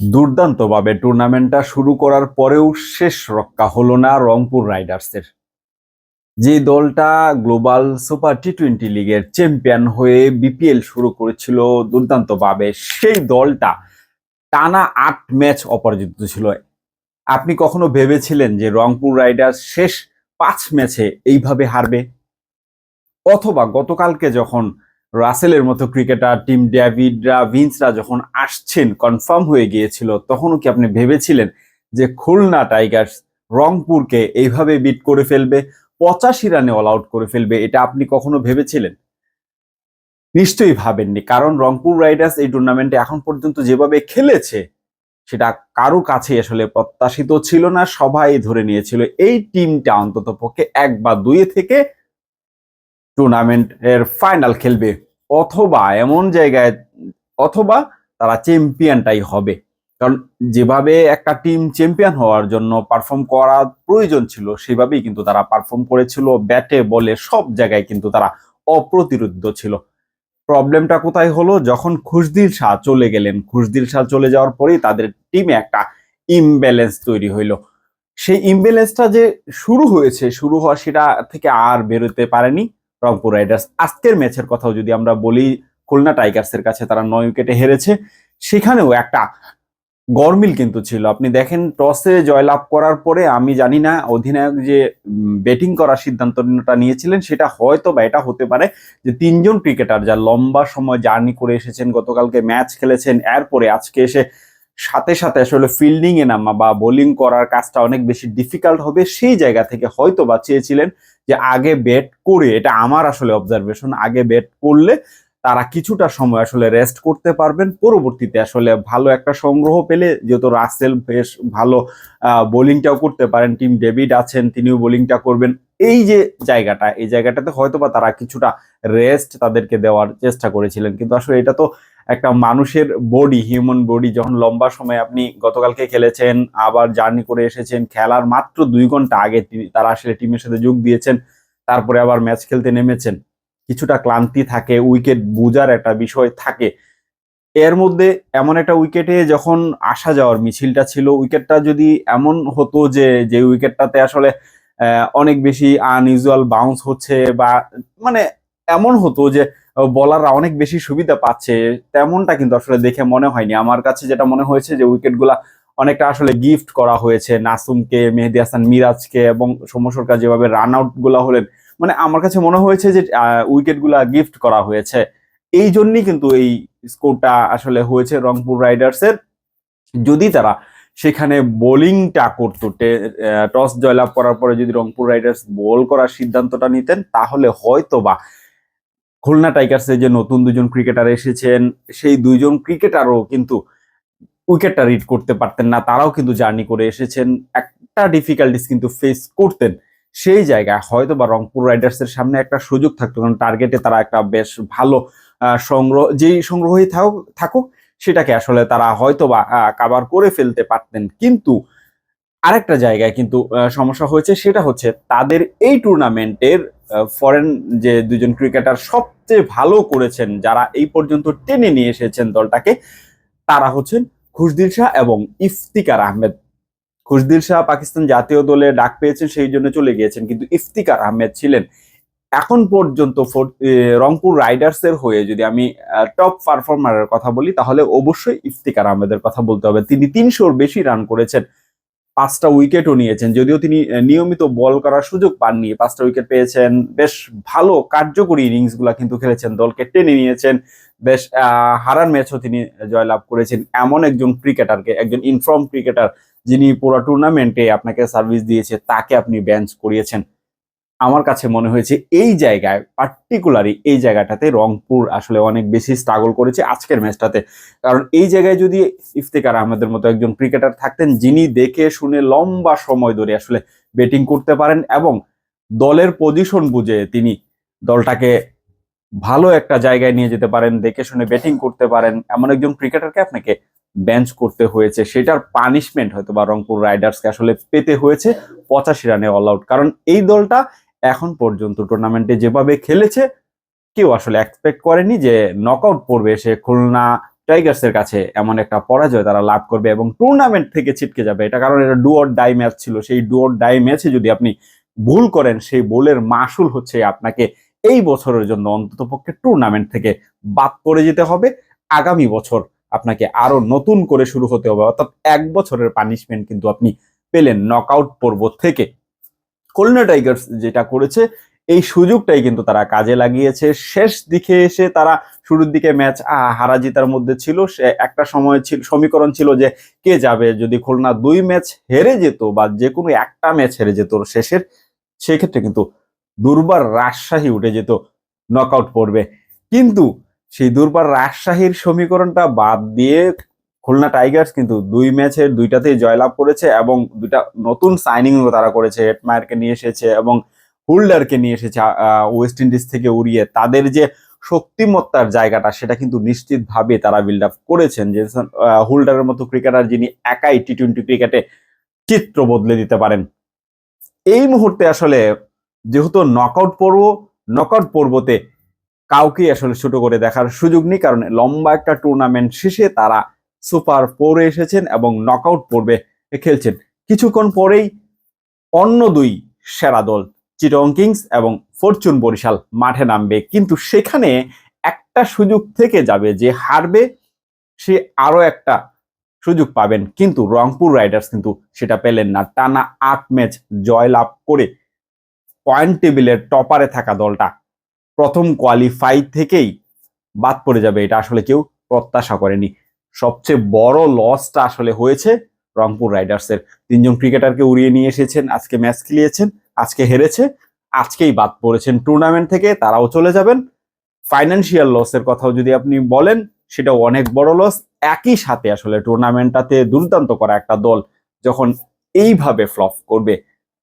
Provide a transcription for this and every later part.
দুর্দান্তভাবে টুর্নামেন্টটা শুরু করার পরেও শেষ রক্ষা হলো না রংপুর রাইডার্সের। যে দলটা গ্লোবাল সুপার টি টোয়েন্টি লিগের চ্যাম্পিয়ন হয়ে বিপিএল শুরু করেছিল দুর্দান্তভাবে, সেই দলটা টানা আট ম্যাচ অপরাজিত ছিল। আপনি কখনো ভেবেছিলেন যে রংপুর রাইডার্স শেষ পাঁচ ম্যাচে এইভাবে হারবে? অথবা গতকালকে যখন রাসেলের মতো ক্রিকেটার টিম ডেভিডরা ভিন্সরা যখন আসছেন কনফার্ম হয়ে গিয়েছিল, তখনও কি আপনি ভেবেছিলেন যে খুলনা টাইগার্স রংপুরকে এইভাবে বিট করে ফেলবে, পঁচাশি রানে অল আউট করে ফেলবে, এটা আপনি কখনো ভেবেছিলেন? নিশ্চয়ই ভাবেননি, কারণ রংপুর রাইডার্স এই টুর্নামেন্টে এখন পর্যন্ত যেভাবে খেলেছে, সেটা কারও কাছে আসলে প্রত্যাশিত ছিল না, সবাই ধরে নিয়েছিল, এই টিমটা অন্তত পক্ষে এক বা দুই থেকে টুর্নামেন্টের ফাইনাল খেলবে, অথবা এমন জায়গায়, অথবা তারা চ্যাম্পিয়নটাই হবে। কারণ যেভাবে একটা টিম চ্যাম্পিয়ন হওয়ার জন্য পারফর্ম করা প্রয়োজন ছিল, সেভাবেই কিন্তু তারা পারফর্ম করেছিল। ব্যাটে বলে সব জায়গায় কিন্তু তারা অপ্রতিরোধ্য ছিল। প্রবলেমটা কোথায় হলো? যখন খুশদিল শাহ চলে গেলেন, খুশদিল শাহ চলে যাওয়ার পরেই তাদের টিমে একটা ইমব্যালেন্স তৈরি হইল। সেই ইমব্যালেন্সটা যে শুরু হয়েছে, শুরু হওয়া সেটা থেকে আর বেরোতে পারেনি। রংপুর রাইডার্স। আজকের ম্যাচের কথাও যদি আমরা বলি, খুলনা টাইগার্সের কাছে তারা নয় উইকেটে হেরেছে। সেখানেও একটা গরমিল কিন্তু ছিল। আপনি দেখেন, টসে জয়লাভ করার পরে আমি জানি না, অধিনায়ক যে ব্যাটিং করার সিদ্ধান্তটা নিয়েছিলেন, সেটা হয়তো বা এটা হতে পারে যে, তিনজন ক্রিকেটার যা লম্বা সময় জার্নি করে এসেছেন, গতকালকে ম্যাচ খেলেছেন, এরপরে আজকে এসে সাথে সাথে আসলে ফিল্ডিং এ নামা বা বোলিং করার কাজটা অনেক বেশি ডিফিকাল্ট হবে, সেই জায়গা থেকে হয়তো বা চেয়েছিলেন যে আগে ব্যাট করে, এটা আমার আসলে অবজারভেশন আগে ব্যাট করলে তারা কিছুটা সময় আসলে রেস্ট করতে পারবেন। পরবর্তীতে আসলে ভালো একটা সংগ্রহ পেলে, যেহেতু রাসেল বেশ ভালো বোলিংটাও করতে পারেন, টিম ডেভিড আছেন, তিনিও বোলিংটা করবেন। এই যে জায়গাটা, এই জায়গাটাতে হয়তোবা তারা কিছুটা রেস্ট তাদেরকে দেওয়ার চেষ্টা করেছিলেন। কিন্তু আসলে এটা তো একটা মানুষের বডি হিউম্যান বডি যখন লম্বা সময় আপনি গতকালকে খেলেছেন, আবার জার্নি করে এসেছেন, খেলার মাত্র দুই ঘণ্টা আগে তারা আসলে টিমের সাথে যোগ দিয়েছেন, তারপরে আবার ম্যাচ খেলতে নেমেছেন। কিছুটা ক্লান্তি থাকে উইকেট বুঝার একটা বিষয় থাকে। এর মধ্যে এমন একটা উইকেটে যখন আসা যাওয়ার মিছিলটা ছিল উইকেটটা যদি এমন হতো যে যে উইকেটটাতে আসলে অনেক বেশি আনইউজুয়াল বাউন্স হচ্ছে বা মানে এমন হতো যে বলাররা অনেক বেশি সুবিধা পাচ্ছে, তেমনটা কিন্তু আসলে দেখে মনে হয়নি। আমার কাছে যেটা মনে হয়েছে যে উইকেটগুলা অনেকটা আসলে গিফট করা হয়েছে নাসুমকে, মেহেদি হাসান মিরাজকে এবং সৌম্য সরকার যেভাবে রান আউটগুলা হলেন। মানে আমার কাছে মনে হয়েছে যে উইকেটগুলা গিফট করা হয়েছে। এই জন্যই কিন্তু এই স্কোরটা আসলে হয়েছে রংপুর রাইডার্সের যদি তারা সেখানে বোলিংটা করতো টস জয়লাভ করার পরে যদি রংপুর রাইডার্স বল করার সিদ্ধান্তটা নিতেন, তাহলে হয়তো বা খুলনা টাইগার্সের যে নতুন দুজন ক্রিকেটার এসেছেন, সেই দুইজন ক্রিকেটারও কিন্তু উইকেটটা রিড করতে পারতেন না, তারাও কিন্তু জার্নি করে এসেছেন, একটা ডিফিকাল্টিস কিন্তু ফেস করতেন। সেই জায়গায় হয়তো বা রংপুর রাইডার্সের সামনে একটা সুযোগ থাকতো, কারণ টার্গেটে তারা একটা বেশ ভালো সংগ্রহ, যেই সংগ্রহই থাকুক, সেটাকে আসলে তারা হয়তো বা কাবার করে ফেলতে পারতেন। কিন্তু আরেকটা জায়গায় কিন্তু সমস্যা হয়েছে, সেটা হচ্ছে তাদের এই টুর্নামেন্টের ফরেন যে দুজন ক্রিকেটার সবচেয়ে ভালো করেছেন, যারা এই পর্যন্ত টেনে নিয়ে এসেছেন দলটাকে, তারা হচ্ছেন খুশদিল শাহ এবং ইফতিকার আহমেদ। খুশদিল শাহ পাকিস্তান জাতীয় দলে ডাক পেয়েছেন, সেই জন্য চলে গিয়েছেন, কিন্তু ইফতিকার আহমেদ ছিলেন। এখন পর্যন্ত রংপুর রাইডার্সের হয়ে যদি আমি টপ পারফর্মারের কথা বলি, তাহলে অবশ্যই ইফতিকার আহমেদের কথা বলতে হবে। তিনি তিনশোর বেশি রান করেছেন। পাঁচটা উইকেটও নিয়েছেন, যদিও তিনি নিয়মিত বল করার সুযোগ পাননি। পাঁচটা উইকেট পেয়েছেন, বেশ ভালো কার্যকরী ইনিংসগুলা কিন্তু খেলেছেন, দলকে টেনে নিয়েছেন, বেশ হারার ম্যাচও তিনি জয়লাভ করেছেন এমন একজন ক্রিকেটারকে, একজন ইনফর্ম ক্রিকেটার যিনি পুরো টুর্নামেন্টে আপনাকে সার্ভিস দিয়েছে, তাকে আপনি বেঞ্চ করিয়েছেন। আমার কাছে মনে হয়েছে এই জায়গায় পার্টিকুলারই এই জায়গাটাতে রংপুর আসলে অনেক বেশি স্ট্রাগল করেছে আজকের ম্যাচটাতে কারণ এই জায়গায় যদি ইফতেকার আহমেদের মতো একজন ক্রিকেটার থাকতেন, যিনি দেখে শুনে লম্বা সময় ধরে আসলে ব্যাটিং করতে পারেন এবং দলের পজিশন বুঝে তিনি দলটাকে ভালো একটা জায়গায় নিয়ে যেতে পারেন, দেখে শুনে ব্যাটিং করতে পারেন। এমন একজন ক্রিকেটারকে আপনাকে বেঞ্চ করতে হয়েছে, সেটার পানিশমেন্ট হয়তো বা রংপুর রাইডার্সকে আসলে পেতে হয়েছে পঁচাশি রানে অল আউট কারণ এই দলটা এখন পর্যন্ত টুর্নামেন্টে যেভাবে খেলেছে, কেউ আসলে এক্সপেক্ট করেনি যে নকআউট পড়বে সে খুলনা টাইগার্সের কাছে। এমন একটা পরাজয় তারা লাভ করবে এবং টুর্নামেন্ট থেকে ছিটকে যাবে। এটা কারণ এটা ডুয়ার ডাই ম্যাচ ছিল। সেই ডুয়ার ডাই ম্যাচে যদি আপনি ভুল করেন, সেই বোলের মাসুল হচ্ছে আপনাকে এই বছরের জন্য অন্ততপক্ষে টুর্নামেন্ট থেকে বাদ পড়ে যেতে হবে। আগামী বছর আপনাকে আরও নতুন করে শুরু হতে হবে। অর্থাৎ এক বছরের পানিশমেন্ট কিন্তু আপনি পেলেন নক আউট পর্ব থেকে। খুলনা টাইগার্স যেটা করেছে, এই সুযোগটাই কিন্তু তারা কাজে লাগিয়েছে। শেষ দিকে এসে তারা শুরুর দিকে ম্যাচ হারা জিতার মধ্যে ছিল। সে একটা সময় ছিল, সমীকরণ ছিল যে কে যাবে। যদি খুলনা দুই ম্যাচ হেরে যেত বা যে কোনো একটা ম্যাচ হেরে যেত শেষের, সেক্ষেত্রে কিন্তু দুর্বার রাজশাহী উঠে যেত নকআউট পড়বে কিন্তু সেই দুর্বার রাজশাহীর সমীকরণটা বাদ দিয়ে খুলনা টাইগার্স কিন্তু দুই ম্যাচের দুইটাতেই জয়লাভ করেছে এবং দুইটা নতুন সাইনিং তারা করেছে। হেটমায়ারকে নিয়ে এসেছে এবং হুল্ডারকে নিয়ে এসেছে ওয়েস্ট ইন্ডিজ থেকে উড়িয়ে। তাদের যে শক্তিমত্তার জায়গাটা, সেটা কিন্তু নিশ্চিতভাবে তারা বিল্ড আপ করেছেন। যে হুল্ডারের মতো ক্রিকেটার যিনি একাই টি টোয়েন্টি ক্রিকেটে চিত্র বদলে দিতে পারেন। এই মুহূর্তে আসলে যেহেতু নকআউট পর্ব নকআউট পর্বতে কাউকে আসলে ছোট করে দেখার সুযোগ নেই, কারণ লম্বা একটা টুর্নামেন্ট শেষে তারা সুপার ফোরে এসেছেন এবং নকআউট পর্বে খেলছেন। কিছুক্ষণ পরেই অন্য দুই সেরা দল চিটং কিংস এবং ফরচুন বরিশাল মাঠে নামবে। কিন্তু সেখানে একটা সুযোগ থেকে যাবে, যে হারবে, সে আরও একটা সুযোগ পাবেন। কিন্তু রংপুর রাইডার্স কিন্তু সেটা পেলেন না। টানা আট ম্যাচ জয়লাভ করে পয়েন্ট টেবিলের টপারে থাকা দলটা প্রথম কোয়ালিফাই থেকেই বাদ পড়ে যাবে। এটা আসলে কেউ প্রত্যাশা করেনি। সবচেয়ে বড় লসটা আসলে হয়েছে রংপুর রাইডার্সের তিনজন ক্রিকেটারকে উড়িয়ে নিয়ে এসেছেন, আজকে ম্যাচ খেলিয়েছেন, আজকে হেরেছে, আজকেই বাদ পড়েছেন টুর্নামেন্ট থেকে, তারাও চলে যাবেন। ফাইন্যান্সিয়াল লসের কথাও যদি আপনি বলেন, সেটাও অনেক বড় লস একই সাথে আসলে টুর্নামেন্টটাতে দুর্দান্ত করা একটা দল যখন এইভাবে ফ্লপ করবে,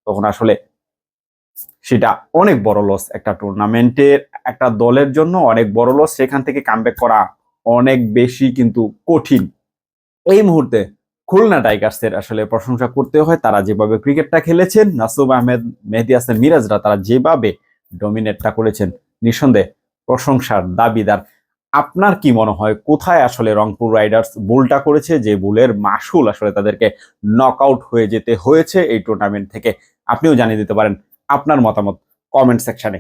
তখন আসলে সেটা অনেক বড় লস একটা টুর্নামেন্টের একটা দলের জন্য অনেক বড় লস সেখান থেকে কামব্যাক করা অনেক বেশি কিন্তু কঠিন। এই মুহূর্তে খুলনা টাইগার্সের আসলে প্রশংসা করতে হয়, তারা যেভাবে ক্রিকেটটা খেলেছেন, নাসুম আহমেদ, মেহেদি হাসান মিরাজরা, তারা যেভাবে ডমিনেটটা করেছেন, নিঃসন্দেহে প্রশংসার দাবিদার। আপনার কি মনে হয়, কোথায় আসলে রংপুর রাইডার্স ভুলটা করেছে, যে ভুলের মাসুল আসলে তাদেরকে নক আউট হয়ে যেতে হয়েছে এই টুর্নামেন্ট থেকে? আপনিও জানিয়ে দিতে পারেন, আপনার মতামত কমেন্ট সেকশনে